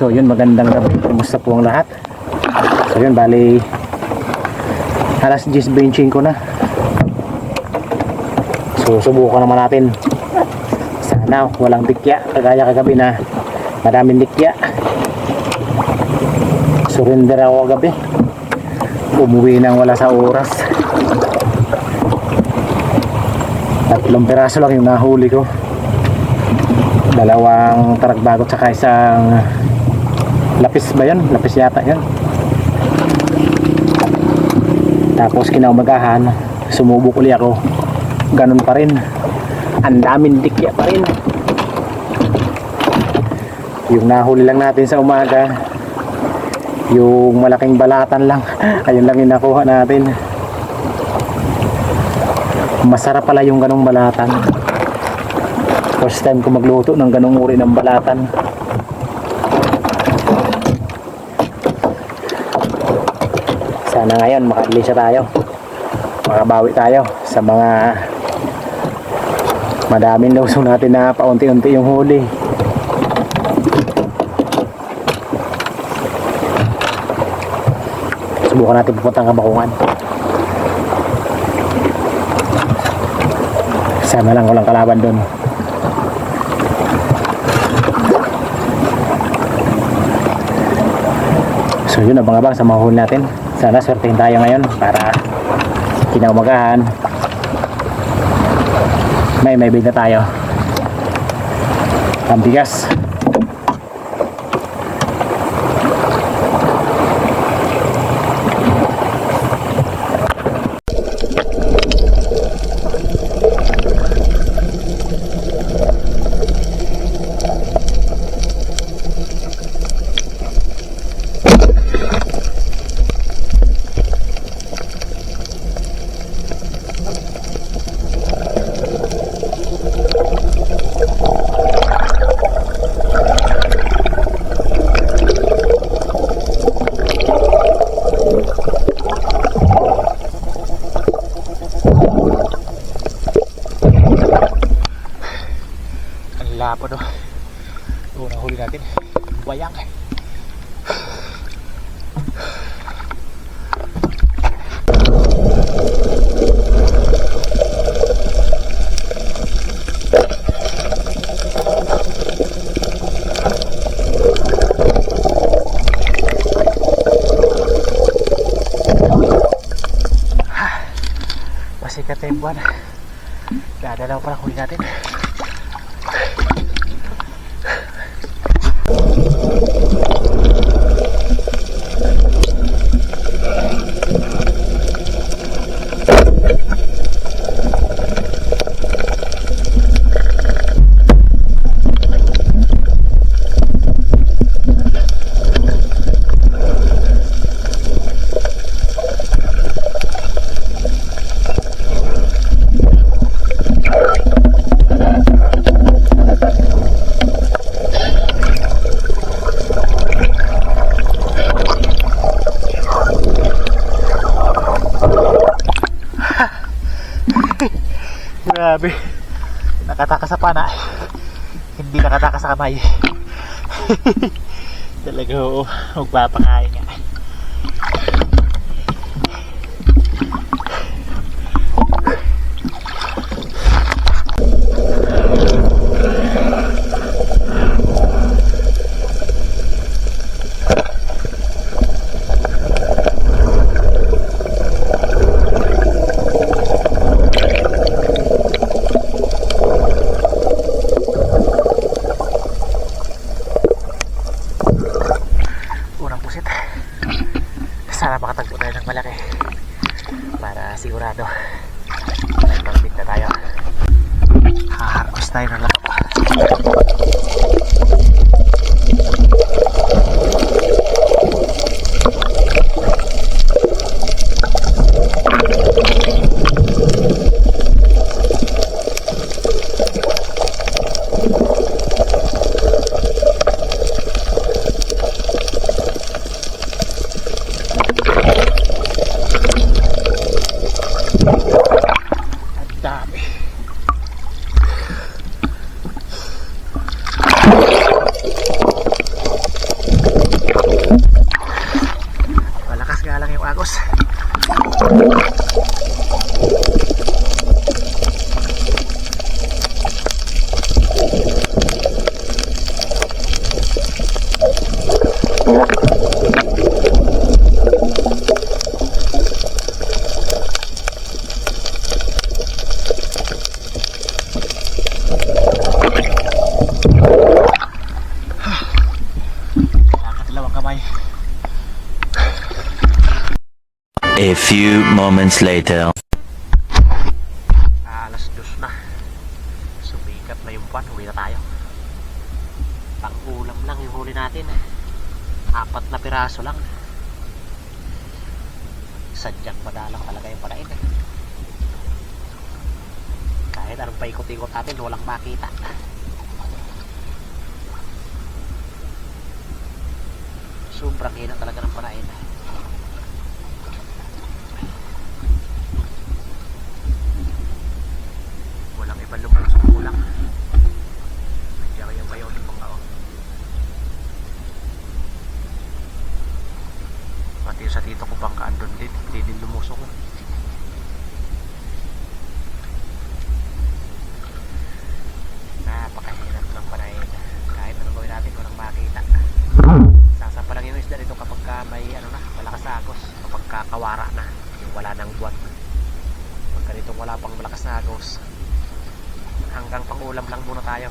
So yun, magandang gabi. Kumusta po ang lahat? So yun, bali alas 10.25 na. So subukan naman natin. Sana walang dikya. Kagaya kagabi na madaming dikya. Surrender ako kagabi. Umuwi nang wala sa oras. Tatlong piraso lang yung nahuli ko. Dalawang taragbagot saka isang lapis ba yun? Lapis yata yun. Tapos kinaumagahan, sumubok uli ako. Ganun pa rin. Ang daming dikya pa rin. Yung nahuli lang natin sa umaga, yung malaking balatan lang. Ayun lang yung nakuha natin. Masarap pala yung ganong balatan. First time ko magluto ng ganong uri ng balatan. Sana ngayon makalisa tayo. Makabawi tayo sa mga madaming lusong natin na paunti-unti yung huli. Subukan natin pupunta ng kabakungan. Sana lang walang kalaban doon. So yun, abang-abang sa mga huli natin. Sana swertein tayo ngayon para kinaumagahan. May may bida tayo. Ang bigas. Buwan. Dadalaw pala huli natin. Grabe. Nakataka sa pana. Hindi nakataka sa kamay. Talaga oo. Magpapakain Sana makatagpo tayo ng malaki. Para sigurado. May pagbit na tayo. Haharvest tayo ng lato. Malakas nga lang yung agos. A few moments later. Ah, alas dos na. Sumikat na yung buwan. Uwi na tayo. Pang ulam lang yung huli natin. Apat na piraso lang. Sadyang madalang talaga yung parain eh. Kahit anong paikot-ikot natin, walang makita. Sobrang hina talaga ng parain. Walang ibang lumang sa kulang. Nandiyan kaya ba yung mga o. Pati yung sa tito ko bang kaandon din, hindi din lumusong. Napakahirap ng panahin. Kahit anong gawin natin, walang makita. Sasapa lang yung isda dito kapag ka may ano na, malakas na agos. Kapag kakawara na, yung wala nang buwan. Pag ganitong wala pang malakas na agos, hanggang pangulam lang muna tayo